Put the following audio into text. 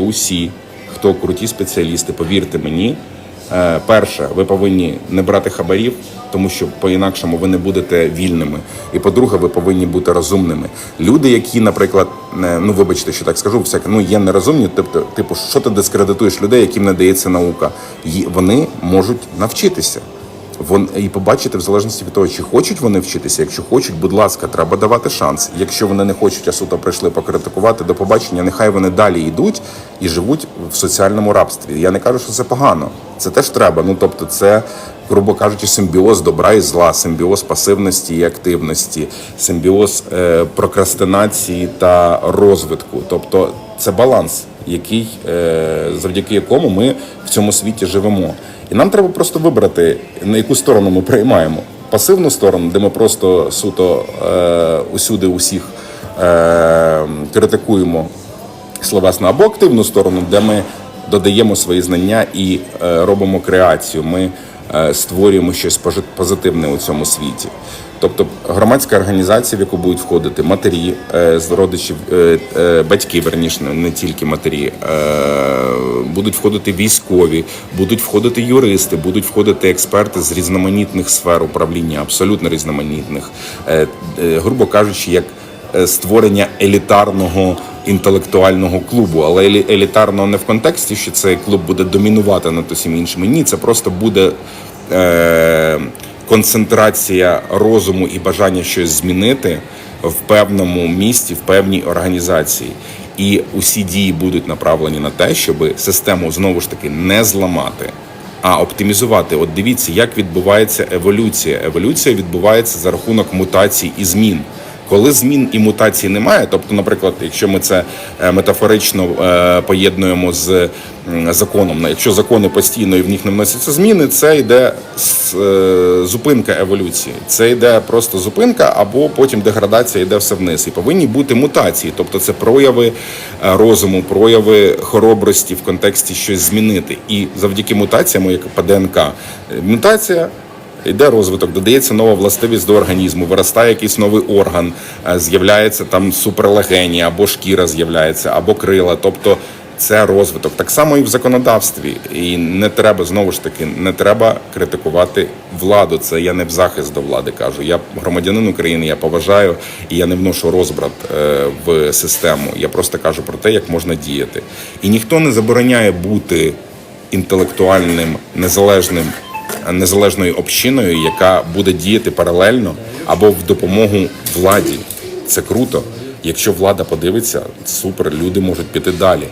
Усі, хто круті спеціалісти, повірте мені. е, Перше, ви повинні не брати хабарів, тому що по-інакшому ви не будете вільними. І по-друге, ви повинні бути розумними. Люди, які, наприклад, не- ну вибачте, що так скажу, всяке, ну є нерозумні, тобто, типу, що ти дискредитуєш людей, яким не дається наука, Ї- вони можуть навчитися. Вон і побачити в залежності від того, чи хочуть вони вчитися. Якщо хочуть, будь ласка, треба давати шанс. Якщо вони не хочуть, а суто прийшли покритикувати до побачення, нехай вони далі йдуть і живуть в соціальному рабстві. Я не кажу, що це погано. Це теж треба. Ну тобто, це, грубо кажучи, симбіоз добра і зла, симбіоз пасивності і активності, симбіоз е, прокрастинації та розвитку. Тобто, це баланс, який е, завдяки якому ми в цьому світі живемо. І нам треба просто вибрати, на яку сторону ми приймаємо. Пасивну сторону, де ми просто суто е, усюди усіх е, критикуємо словесно, або активну сторону, де ми додаємо свої знання і е, робимо креацію. Ми створюємо щось позитивне у цьому світі. Тобто громадська організація, в яку будуть входити матері е, з родичів, е, е, батьки, верніше, не тільки матері, е, будуть входити військові, будуть входити юристи, будуть входити експерти з різноманітних сфер управління, абсолютно різноманітних, Е, е, грубо кажучи, як е, створення елітарного інтелектуального клубу, але елі- елітарного не в контексті, що цей клуб буде домінувати над усім іншими. Ні, це просто буде. Е- Концентрація розуму і бажання щось змінити в певному місті, в певній організації, і усі дії будуть направлені на те, щоб систему знову ж таки не зламати, а оптимізувати. От дивіться, як відбувається еволюція. Еволюція відбувається за рахунок мутацій і змін. Коли змін і мутацій немає, тобто, наприклад, якщо ми це е, метафорично е, поєднуємо з законом, якщо закони постійно і в них не вносяться зміни, це йде е, зупинка еволюції. Це йде просто зупинка, або потім деградація йде все вниз. І повинні бути мутації, тобто це прояви розуму, прояви хоробрості в контексті щось змінити. І завдяки мутаціям, як по ДНК, мутація. Йде розвиток, додається нова властивість до організму, виростає якийсь новий орган, е, з'являється там суперлегені, або шкіра з'являється, або крила. Тобто це розвиток. Так само і в законодавстві. І не треба знову ж таки, не треба критикувати владу. Це я не в захист до влади кажу. Я громадянин України, я поважаю і я не вношу розбрат е, в систему. Я просто кажу про те, як можна діяти. І ніхто не забороняє бути інтелектуальним, незалежним незалежною общиною, яка буде діяти паралельно або в допомогу владі. Це круто. Якщо влада подивиться, супер, люди можуть піти далі.